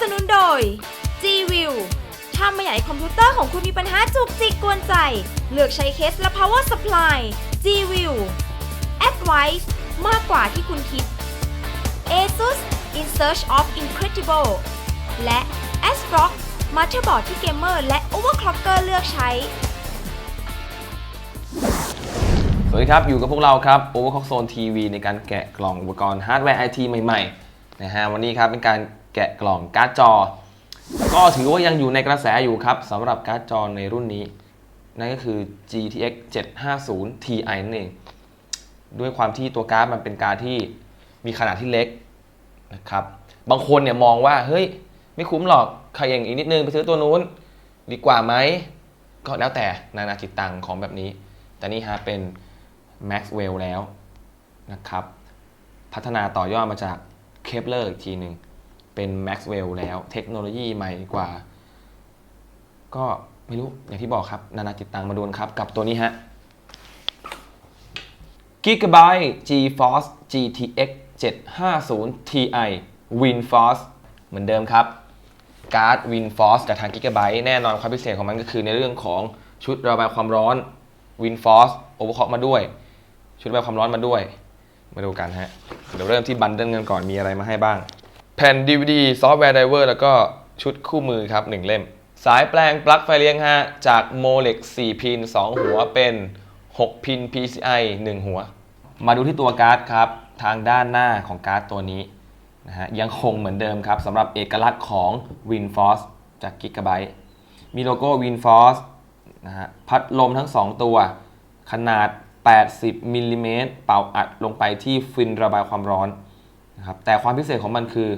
สนุนโดย G-View ถ้าไม่อยากให้คอมพิวเตอร์ของคุณมีปัญหาจุกจิกกวนใจ เลือกใช้เคสและ power supply G-View Advice มากกว่าที่คุณคิด ASUS In Search of Incredible และ ASRock มาเตอร์บอร์ดที่เกมเมอร์และ overclocker เลือกใช้ สวัสดีครับ อยู่กับพวกเราครับ Overclock Zone TV ในการแกะกล่องอุปกรณ์ฮาร์ดแวร์ไอทีใหม่ๆนะฮะวันนี้ครับเป็นการ แกะกล่องการ์ดจอ ก็ถือว่ายังอยู่ในกระแสอยู่ครับสำหรับการ์ดจอในรุ่นนี้ นั่นก็คือ GTX 750 Ti นั่นเอง ด้วยความที่ตัวการ์ดมันเป็นการ์ดที่มีขนาดที่เล็กนะครับ บางคนเนี่ยมองว่าเฮ้ยไม่คุ้มหรอกใครอย่างอีกนิดนึงไปซื้อตัวนู้นดีกว่าไหม ก็แล้วแต่นานาจิตตังของแบบนี้ แต่นี่ฮะเป็น Maxwell แล้วนะครับ พัฒนาต่อยอดมาจาก Kepler อีกทีหนึ่ง เป็น Maxwell แล้ว เทคโนโลยีใหม่กว่า ก็ไม่รู้ อย่างที่บอกครับ นานาจิตตังมาดูกันครับ กับตัวนี้ฮะ Gigabyte GeForce GTX 750 Ti WinForce เหมือนเดิมครับ การ์ด WinForce จากทาง Gigabyte แน่นอนความพิเศษของมันก็คือในเรื่องของชุดระบายความร้อน WinForce Overclock มาด้วย ชุดระบายความร้อนมาด้วย มาดูกันฮะ เดี๋ยวเริ่มที่บันเดิลกันก่อนมีอะไรมาให้บ้าง แผ่น DVD ซอฟต์แวร์ไดเวอร์แล้วก็ชุดคู่มือครับ 1 เล่ม สายแปลงปลั๊กไฟเลี้ยงฮะจากโมเล็ก4พิน 2 หัวเป็น 6 พิน PCI 1 หัว มาดูที่ตัวการ์ดครับ ทางด้านหน้าของการ์ดตัวนี้นะฮะยังคงเหมือนเดิมครับสำหรับเอกลักษณ์ของ WinForce จาก Gigabyte มีโลโก้ WinForce นะฮะพัดลมทั้ง 2 ตัว ขนาด 80มิลลิเมตรเป่าอัดลงไปที่ฟินระบายความร้อน นะครับแต่ความพิเศษของมันคือ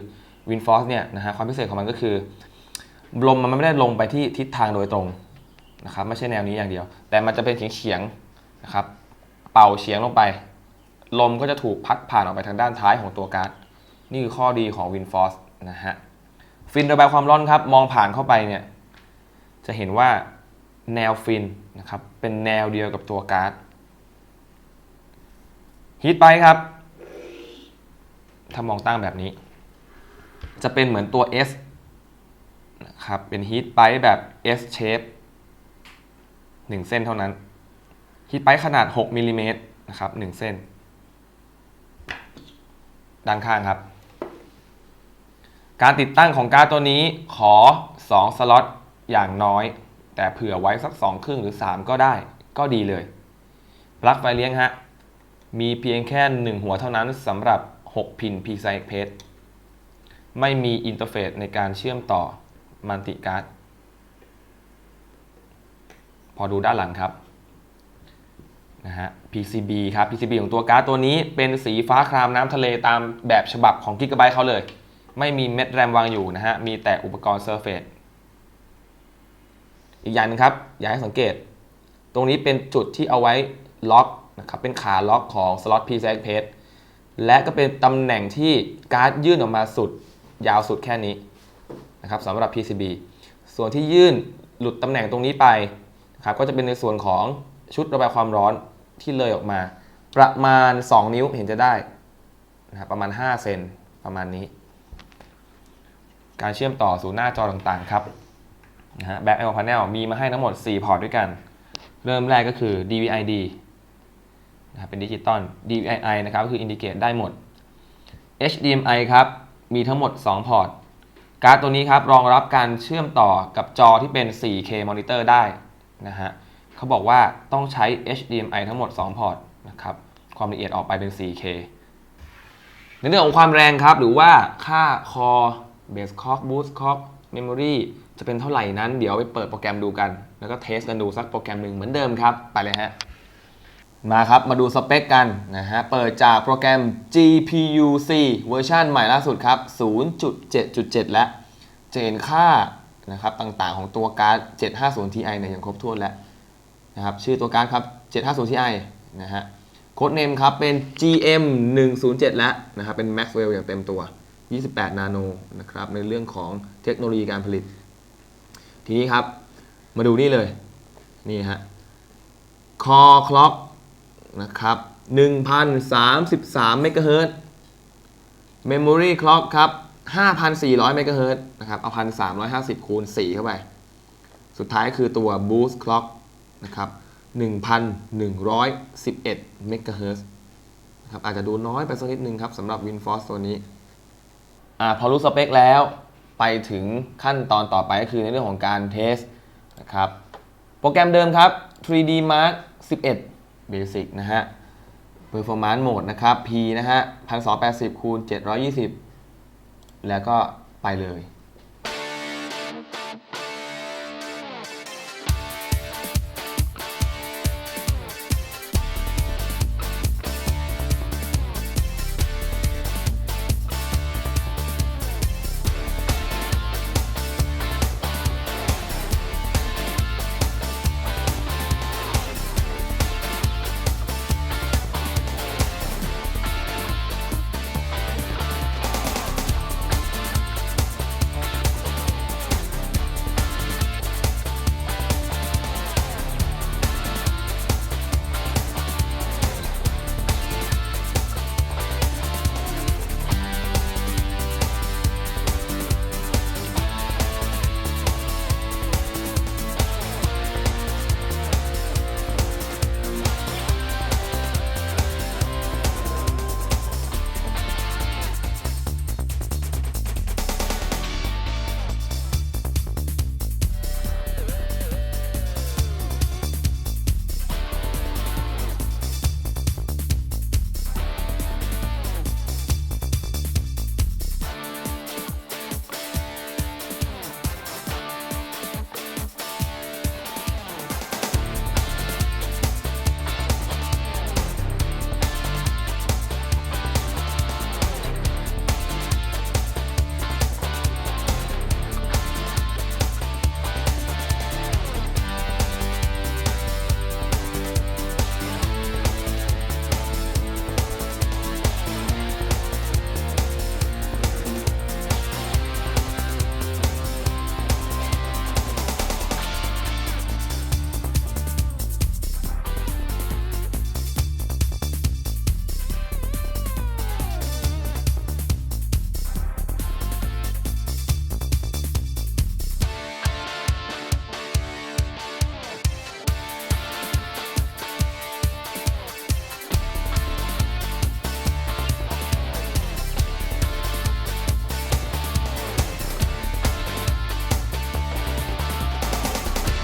WinForce เนี่ยนะฮะความพิเศษของมันก็คือลมมันไม่ได้ลงไปที่ทิศทางโดยตรงนะครับไม่ใช่แนวนี้อย่างเดียว แต่มันจะเป็นเฉียงๆนะครับเป่าเฉียงลงไป ลมก็จะถูกพัดผ่านออกไปทางด้านท้ายของตัวการ์ดนี่คือข้อดีของ WinForce นะฮะฟินระบายความร้อนครับมองผ่านเข้าไปเนี่ยจะเห็นว่าแนวฟินนะครับเป็นแนวเดียวกับตัวการ์ดฮีทไปครับ ถ้ามองตั้งแบบนี้ จะเป็นเหมือนตัว S นะครับ เป็นฮีทไปแบบ S shape 1 เส้นเท่านั้นฮีทไปขนาด 6มิลลิเมตรนะครับ 1 เส้น ด้านข้างครับ การติดตั้งของการ์ดตัวนี้ขอ 2 สล็อตอย่างน้อย แต่เผื่อไว้สัก 2 ครึ่งหรือ 3 ก็ได้ ก็ดีเลย ปลั๊กไฟเลี้ยงฮะ มีเพียงแค่ 1 หัวเท่านั้นสำหรับ 6 พิน PCI Express ไม่มีอินเทอร์เฟซในการเชื่อมต่อมัลติการ์ดพอดูด้านหลังครับนะฮะ PCB ครับ PCB ของตัวการ์ดตัวนี้เป็นสีฟ้าครามน้ำทะเลตามแบบฉบับของ Gigabyte เขาเลย ไม่มีเม็ดแรมวางอยู่นะฮะ มีแต่อุปกรณ์ Surface อีกอย่างหนึงครับ อยากให้สังเกต ตรงนี้เป็นจุดที่เอาไว้ล็อกนะครับ เป็นขาล็อกของสล็อต PCI Express และก็เป็นตำแหน่งที่การ์ดยื่นออกมาสุดยาวสุดแค่นี้นะครับสำหรับ PCB ส่วนที่ยื่นหลุดตำแหน่งตรงนี้ไปนะครับก็จะเป็นในส่วนของชุดระบายความร้อนที่เลยออกมา ประมาณ 2 นิ้วเห็นจะได้นะครับประมาณ 5 เซนประมาณนี้ การเชื่อมต่อสู่หน้าจอต่างๆครับนะฮะ Back Panel Panel มีมาให้ทั้งหมด 4 พอร์ตด้วยกัน เริ่มแรกก็คือ DVI-D นะครับเป็นดิจิตอล DVI นะครับก็คืออินดิเกตได้หมด HDMI ครับ มีทั้งหมด 2 พอร์ต การ์ดตัวนี้ครับรองรับการเชื่อมต่อกับจอที่เป็น 4K มอนิเตอร์ได้นะฮะเขาบอกว่าต้องใช้ HDMI ทั้งหมด 2 พอร์ตนะครับความละเอียดออกไปเป็น 4K ในเรื่องของความแรงครับ หรือว่าค่า Core Base Clock Boost Clock Memory จะเป็นเท่าไหร่นั้น เดี๋ยวไปเปิดโปรแกรมดูกัน แล้วก็เทสกันดูสักโปรแกรมหนึ่งเหมือนเดิมครับ ไปเลยฮะ มาครับ มาดูสเปคกันนะฮะ เปิดจากโปรแกรม GPU-C เวอร์ชันใหม่ล่าสุดครับ 0.7.7 แล้วจะเห็นค่านะครับต่างๆของตัวการ์ด 750 Ti เนี่ยอย่างครบถ้วนแล้วนะครับ ชื่อตัวการ์ดครับ 750 Ti นะฮะ โค้ดเนมครับ เป็น GM 107แล้วนะครับ เป็น Maxwell อย่างเต็มตัว 28 นาโนนะครับ ในเรื่องของเทคโนโลยีการผลิต ทีนี้ครับ มาดูนี่เลย นี่ฮะ Core Clock นะครับ1,033เมกะเฮิรตซ์ Memory Clock ครับ 5,400เมกะเฮิรตซ์นะครับ เอา 1,350 คูณ 4 เข้าไป สุดท้ายคือตัว Boost Clock นะครับ 1,111เมกะเฮิรตซ์นะครับอาจจะดูน้อยไปสักนิดนึงครับสำหรับ WinForce ตัวนี้อ่าพอรู้สเปคแล้วไปถึงขั้นตอนต่อไปก็คือในเรื่องของการเทสนะครับ โปรแกรมเดิมครับ 3D Mark 11 Basic นะฮะ Performance Mode นะครับ P นะฮะ 1280 คูณ 720 แล้วก็ไปเลย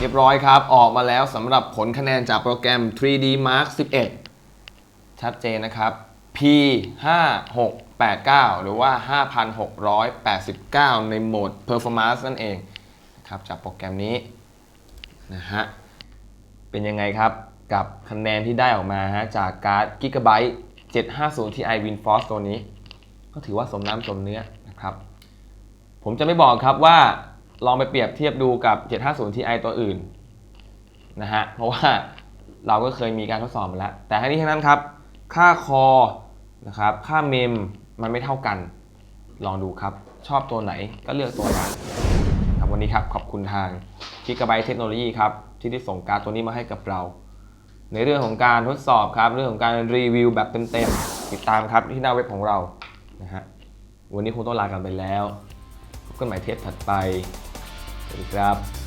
เรียบร้อยครับ ออกมาแล้วสำหรับผลคะแนนจากโปรแกรม 3D Mark 11 ชัดเจนนะครับ P 5 6 8 9 หรือว่า 5,689 ในโหมด Performance นั่นเองนะครับจากโปรแกรมนี้นะฮะ เป็นยังไงครับกับคะแนนที่ได้ออกมาฮะจากการ์ด Gigabyte 750 Ti WinForce ตัวนี้ ก็ถือว่าสมน้ำสมเนื้อนะครับ ผมจะไม่บอกครับว่า ลองไปเปรียบเทียบดูกับ 750 Ti ตัวอื่นนะฮะ เพราะว่าเราก็เคยมีการทดสอบมาแล้ว แต่ทั้งนี้ทั้งนั้นครับ ค่าคอนะครับ ค่าเมมมันไม่เท่ากัน ลองดูครับ ชอบตัวไหนก็เลือกตัวนั้นครับวันนี้ครับขอบคุณทาง Gigabyte Technology ครับที่ได้ส่งการตัวนี้มาให้กับเรา ในเรื่องของการทดสอบครับ เรื่องของการรีวิวแบบเต็มๆ ติดตามครับที่หน้าเว็บของเรานะฮะวันนี้คงต้องลากันไปแล้วพบกันใหม่เทปถัดไป สวัสดีครับ